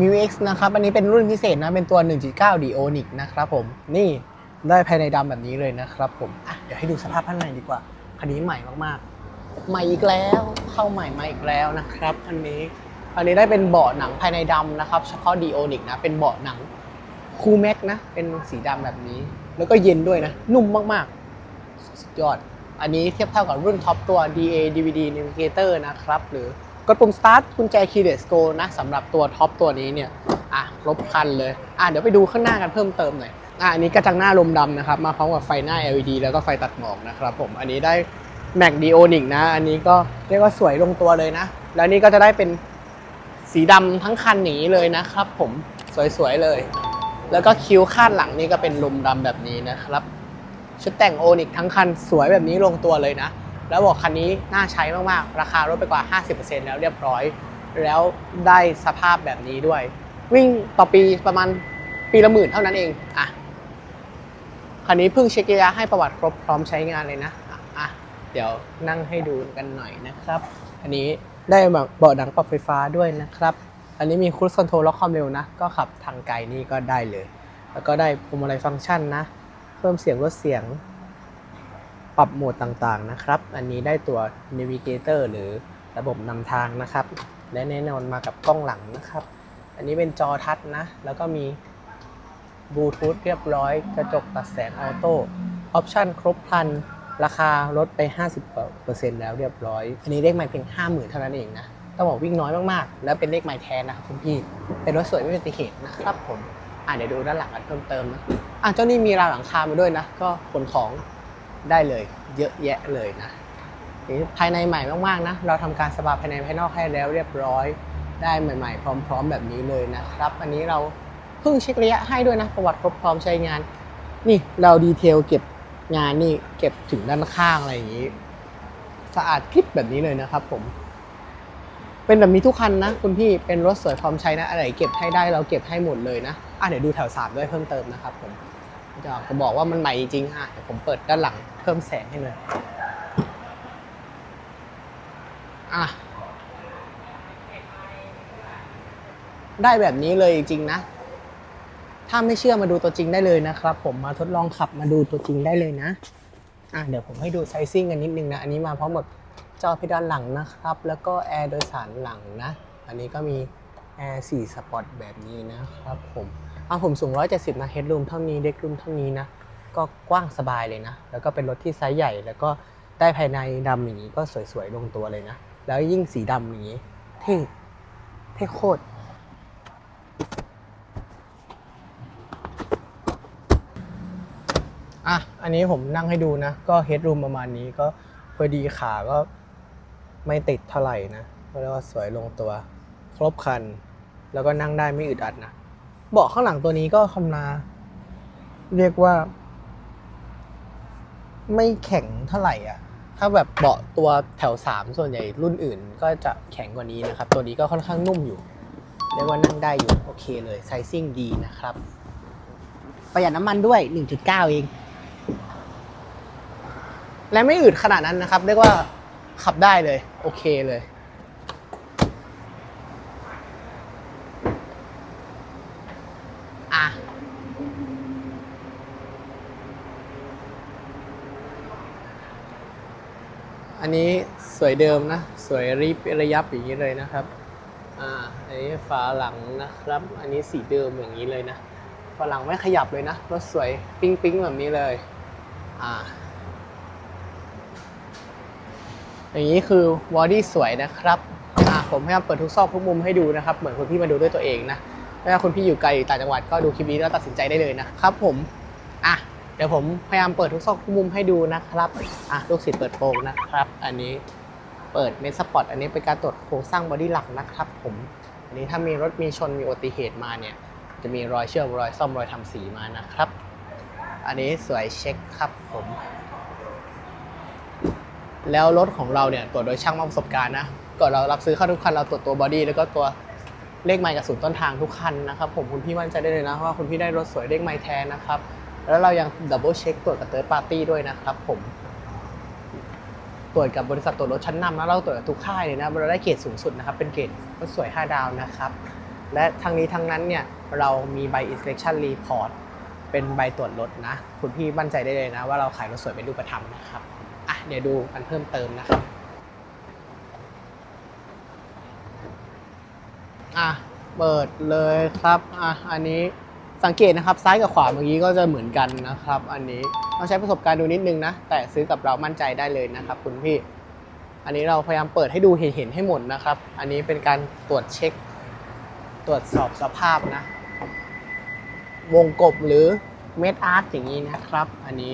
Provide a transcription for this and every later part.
m i u X นะครับ อันนี้เป็นรุ่นพิเศษนะ เป็นตัว 1.9 d o n i c นะครับผม นี่ได้ภายในดำแบบนี้เลยนะครับผม อะ เดี๋ยวให้ดูสภาพข้างในดีกว่า คันนี้ใหม่มากๆ ใหม่อีกแล้ว เข้าใหม่มาอีกแล้วนะครับอันนี้ อันนี้ได้เป็นเบาะหนังภายในดำนะครับ เฉพาะ d o n i c นะ เป็นเบาะหนังคูแม็กนะ เป็นสีดำแบบนี้ แล้วก็เย็นด้วยนะ นุ่มมากๆ สุดยอด อันนี้เทียบเท่ากับรุ่นท็อปตัว DA DVD Navigator นะครับ หรือ กดปุ่ม start กุญแจ Keyless Go นะสำหรับตัวท็อปตัวนี้เนี่ยอะครบคันเลยอะเดี๋ยวไปดูข้างหน้ากันเพิ่มเติมหน่อยอะอันนี้กระจังหน้าลมดำนะครับ มาพร้อมกับไฟหน้า LED แล้วก็ไฟตัดหมอกนะครับผมอันนี้ได้ Mac d o n i c นะ อันนี้ก็เรียกว่าสวยลงตัวเลยนะ แล้วนี่ก็จะได้เป็นสีดำทั้งคันนี้เลยนะครับผมสวยๆเลย แล้วก็คิ้วคาดหลังนี่ก็เป็นลมดำแบบนี้นะครับชุดแต่งโอนิกทั้งคันสวยแบบนี้ลงตัวเลยนะ แล้วบอกคันนี้น่าใช้มากๆ ราคาลดไปกว่า 50%แล้วเรียบร้อย แล้วได้สภาพแบบนี้ด้วย วิ่งต่อปีประมาณปีละหมื่นเท่านั้นเองอะคันนี้เพิ่งเช็คระยะให้ประวัติครบพร้อมใช้งานเลยนะอะเดี๋ยวนั่งให้ดูกันหน่อยนะครับ อันนี้ได้เบาะหนังปรับไฟฟ้าด้วยนะครับ อันนี้มีครู i คอนโทรลล็อกความเร็วนะ ก็ขับทางไกลนี่ก็ได้เลย แล้วก็ได้พวงมาลัยฟังก์ชันนะ เพิ่มเสียงลดเสียง ปรับโหมดต่างๆนะครับ อันนี้ได้ตัว Navigator หรือระบบนำทางนะครับ และแน่นอนมากับกล้องหลังนะครับ อันนี้เป็นจอทัชนะ แล้วก็มีบลูทูธเรียบร้อย กระจกตัดแสงออโต้ออปชันครบครัน ราคาลดไป 50%แล้วเรียบร้อย อันนี้เลขไม่เพียง 50,000 เท่านั้นเองนะ ต้องบอกวิ่งน้อยมากๆ แล้วเป็นเลขไม้แท้นะครับคุณพี่ เป็นรถสวยไม่เป็นติเหตุนะครับผม อะเดี๋ยวดูด้านหลังกันเพิ่มเติมนะ อะเจ้านี่มีราวหลังคามาด้วยนะ ก็ขนของ ได้เลย เยอะแยะเลยนะนี่ภายในใหม่มากๆนะ เราทำการสปาภายในภายนอกให้แล้วเรียบร้อย ได้ใหม่ ๆ พร้อม ๆ แบบนี้เลยนะครับ อันนี้เราเพิ่งเช็คระยะให้ด้วยนะ ประวัติครบพร้อมใช้งาน นี่เราดีเทลเก็บงานนี่เก็บถึงด้านข้างอะไรอย่างนี้ สะอาดคลิปแบบนี้เลยนะครับผม เป็นแบบนี้ทุกคันนะ คุณพี่เป็นรถสวยพร้อมใช้นะอะไรเก็บให้ได้เราเก็บให้หมดเลยนะอะเดี๋ยวดูแถวสามด้วยเพิ่มเติมนะครับผม จะจะบอกว่ามันใหม่จริงๆอะเดี๋ยวผมเปิดด้านหลังเพิ่มแสงให้เลยอะได้แบบนี้เลยจริงนะ ถ้าไม่เชื่อมาดูตัวจริงได้เลยนะครับ ผมมาทดลองขับมาดูตัวจริงได้เลยนะ อะเดี๋ยวผมให้ดูไซซิ่งกันนิดนึงนะ อันนี้มาพร้อมกับจอเพดานหลังนะครับ แล้วก็แอร์โดยสารหลังนะ อันนี้ก็มีแอร์4สปอร์ตแบบนี้นะครับผม เอะผมสูง 170 นะเฮดรูมเท่านี้เด็กรูมเท่านี้นะ ก็กว้างสบายเลยนะ แล้วก็เป็นรถที่ไซส์ใหญ่ แล้วก็ได้ภายในดำอย่างนี้ก็สวยๆลงตัวเลยนะ แล้วยิ่งสีดำอย่างนี้ เท่เท่โคตรอะ อันนี้ผมนั่งให้ดูนะ ก็เฮดรูมประมาณนี้ก็พอดีขาก็ไม่ติดเท่าไหร่นะก็เรียกว่าสวยลงตัว ครบคัน แล้วก็นั่งได้ไม่อึดอัดนะ เบาะข้างหลังตัวนี้ก็คำนา เรียกว่า ไม่แข็งเท่าไหร่อะ ถ้าแบบเบาะตัวแถว3ส่วนใหญ่รุ่นอื่น ก็จะแข็งกว่านี้นะครับ ตัวนี้ก็ค่อนข้างนุ่มอยู่เรียกว่านั่งได้อยู่โอเคเลยไซซิ่งดีนะครับ ประหยัดน้ำมันด้วย 1.9 เอง และไม่อืดขนาดนั้นนะครับ เรียกว่าขับได้เลย โอเคเลย อะ อันนี้สวยเดิมนะ สวยรีบระยับอย่างนี้เลยนะครับอ่าอันนี้ฝาหลังนะครับ อันนี้สีเดิมอย่างนี้เลยนะฝาหลังไม่ขยับเลยนะรถสวยปิ๊งปิ๊งแบบนี้เลยอ่าอย่างนี้คือวอดี้สวยนะครับอ่าผมพยายามเปิดทุกซอกทุกมุมให้ดูนะครับ เหมือนคุณพี่มาดูด้วยตัวเองนะไม่ว่าคุณพี่อยู่ไกลต่างจังหวัดก็ดูคลิปนี้แล้วตัดสินใจได้เลยนะครับผมอะ เดี๋ยวผมพยายามเปิดทุกซอกทุกมุมให้ดูนะครับ อะลูกศิษย์เปิดโปงนะครับ อันนี้เปิดเมสปอร์ตอันนี้เป็นการตรวจโครงสร้างบอดี้หลักนะครับผม อันนี้ถ้ามีรถมีชนมีอุบัติเหตุมาเนี่ย จะมีรอยเชื่อมรอยซ่อมรอยทำสีมานะครับ อันนี้สวยเช็คครับผม แล้วรถของเราเนี่ยตรวจโดยช่างมาประสบการณ์นะ ก่อนเรารับซื้อเข้าทุกคันเราตรวจตัวบอดี้แล้วก็ตัวเลขไมล์กับศูนย์ต้นทางทุกคันนะครับผมคุณพี่มั่นใจได้เลยนะว่าคุณพี่ได้รถสวยเลขไมล์แท้นะครับ แล้วเรายังดับเบิลเช็คตรวจกับเติร์ดปาร์ตี้ด้วยนะครับผม ตรวจกับบริษัทตรวจรถชั้นนำนะเราตรวจกับทุกค่ายเลยนะเราได้เกรดสูงสุดนะครับ เป็นเกรดรถสวย 5 ดาวนะครับ และทั้งนี้ทั้งนั้นเนี่ยเรามีใบ inspection report เป็นใบตรวจรถนะ คุณพี่มั่นใจได้เลยนะ ว่าเราขายรถสวยเป็นรูปธรรมนะครับอะเดี๋ยวดูกันเพิ่มเติมนะครับอะเปิดเลยครับอะอันนี้ สังเกตนะครับซ้ายกับขวาเมื่อกี้ก็จะเหมือนกันนะครับ อันนี้ต้องใช้ประสบการณ์ดูนิดนึงนะ แต่ซื้อกับเรามั่นใจได้เลยนะครับ คุณพี่ อันนี้เราพยายามเปิดให้ดูเห็นเห็นๆให้หมดนะครับ อันนี้เป็นการตรวจเช็ค ตรวจสอบสภาพนะ วงกบหรือเม็ดอาร์ตอย่างนี้นะครับ อันนี้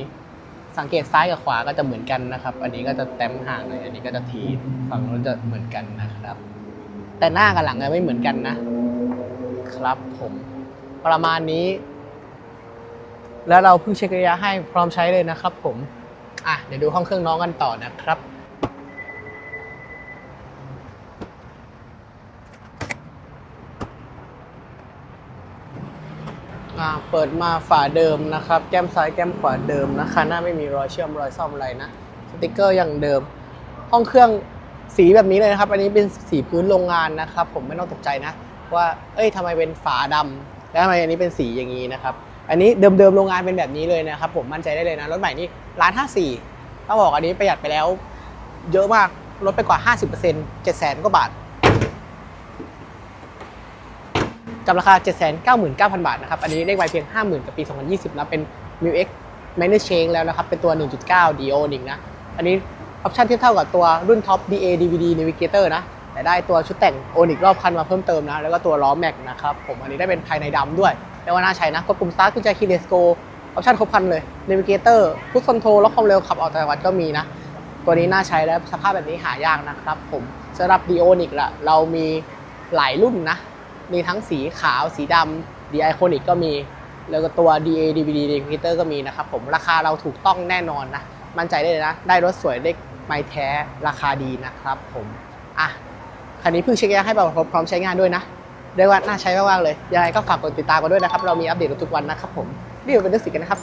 สังเกตซ้ายกับขวาก็จะเหมือนกันนะครับ อันนี้ก็จะแต้มห่างเลยอันนี้ก็จะทีฝั่งโน้นจะเหมือนกันนะครับ แต่หน้ากับหลังจะไม่เหมือนกันนะครับผม ประมาณนี้ แล้วเราเพิ่งเช็คระยะให้พร้อมใช้เลยนะครับผม อะเดี๋ยวดูห้องเครื่องน้องกันต่อนะครับเปิดมาฝาเดิมนะครับ แก้มซ้ายแก้มขวาเดิมนะคันหน้าไม่มีรอยเชื่อมรอยซ่อมอะไรนะสติกเกอร์อย่างเดิม ห้องเครื่องสีแบบนี้เลยนะครับ อันนี้เป็นสีพื้นโรงงานนะครับ ผมไม่ต้องตกใจนะ ว่า เอ้ยทำไมเป็นฝาดำ แล้วทำไมอันนี้เป็นสีอย่างนี้นะครับ อันนี้เดิมๆโรงงานเป็นแบบนี้เลยนะครับผมมั่นใจได้เลยนะรถใหม่นี่ร้านห้าสี่ต้องบอกอันนี้ประหยัดไปแล้ว เยอะมากลดไปกว่า 50% 7 0 0 0 0กว่าบาท กับราคา 799,000 บาทนะครับ อันนี้เลขไวเพียง 50,000 กับปี 2020 นะ เป็น m i x Minor Change แล้วนะครับ เป็นตัว 1.9 DO นิงนะ อันนี้ออปชันเทียบเท่ากับตัวรุ่นท็อป DA DVD Navigator นะ แต่ได้ตัวชุดแต่งโอนิกรอบคันมาเพิ่มเติมนะ แล้วก็ตัวล้อแม็กนะครับ ผมอันนี้ได้เป็นภายในดำด้วยเรียกว่าน่าใช้นะกดปุ่ม Start กุญแจคีเลสโกออปชั่นครบคันเลย Navigator พุทคอนโทรล็อกความเร็วขับออกต่างจังหวัดก็มีนะ ตัวนี้น่าใช้แล้วสภาพแบบนี้หายากนะครับ ผมสำหรับ d ีโอนิกละเรามีหลายรุ่นนะ มีทั้งสีขาวสีดำ d i c o n i c ก็มี แล้วก็ตัว DA DVD Navigator ก็มีนะครับผมราคาเราถูกต้องแน่นอนนะ มั่นใจได้เลยนะ ได้รถสวยได้ไม้แท้ราคาดีนะครับผมอะ คันนี้เพิ่งเช็คยางให้แบบพร้อมใช้งานด้วยนะเรียกว่าน่าใช้มากๆเลยยังไงก็ฝากกดติดตามกันด้วยนะครับ เรามีอัปเดตทุกวันนะครับผมรีบไปดูสิกันนะครับ